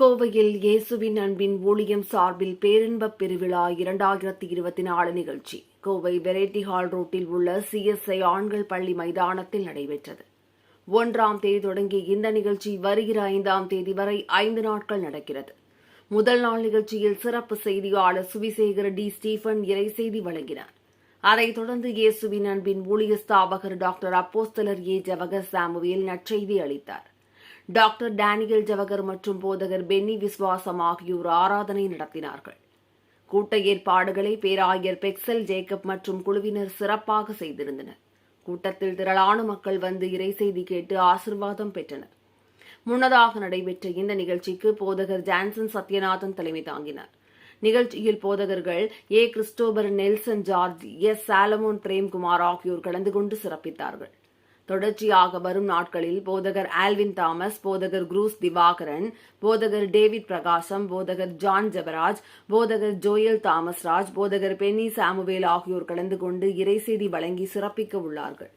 கோவையில் இயேசுவின் அன்பின் ஊழியம் சார்பில் பேரின்பப் பெருவிழா இரண்டாயிரத்தி இருபத்தி நாலு நிகழ்ச்சி. கோவை வெரைட்டி ஹால் ரோட்டில் உள்ள சிஎஸ்ஐ ஆண்கள் பள்ளி மைதானத்தில் நடைபெற்றது. ஒன்றாம் தேதி தொடங்கிய இந்த நிகழ்ச்சி வருகிற ஐந்தாம் தேதி வரை ஐந்து நாட்கள் நடக்கிறது. முதல் நாள் நிகழ்ச்சியில் சிறப்பு செய்தியாளர் சுவிசேகர டி. ஸ்டீபன் இறை செய்தி வழங்கினார். அதைத் தொடர்ந்து இயேசுவின் அன்பின் ஊழிய ஸ்தாபகர் டாக்டர் அப்போஸ்தலர் ஏ. ஜவகர் சாமுவேல் நற்செய்தி அளித்தார். டாக்டர் டேனியல் ஜவகர் மற்றும் போதகர் பென்னி விஸ்வாசம் ஆகியோர் ஆராதனை நடத்தினார்கள். கூட்ட ஏற்பாடுகளை பேராயர் பெக்சல் ஜேக்கப் மற்றும் குழுவினர் சிறப்பாக செய்திருந்தனர். கூட்டத்தில் திரளான மக்கள் வந்து இறை செய்தி கேட்டு ஆசிர்வாதம் பெற்றனர். முன்னதாக நடைபெற்ற இந்த நிகழ்ச்சிக்கு போதகர் ஜான்சன் சத்யநாதன் தலைமை தாங்கினார். நிகழ்ச்சியில் போதகர்கள் A Christopher Nelson George S Solomon Premkumar ஆகியோர் கலந்து கொண்டு சிறப்பித்தார்கள். தொடர்ச்சியாக வரும் நாட்களில் போதகர் ஆல்வின் தாமஸ் போதகர் குரூஸ் திவாகரன் போதகர் டேவிட் பிரகாசம் போதகர் ஜான் ஜெபராஜ் போதகர் ஜோயல் தாமஸ் ராஜ் போதகர் பென்னி சாமுவேல் ஆகியோர் கலந்து கொண்டு இறைசெய்தி வழங்கி சிறப்பிக்க உள்ளார்கள்.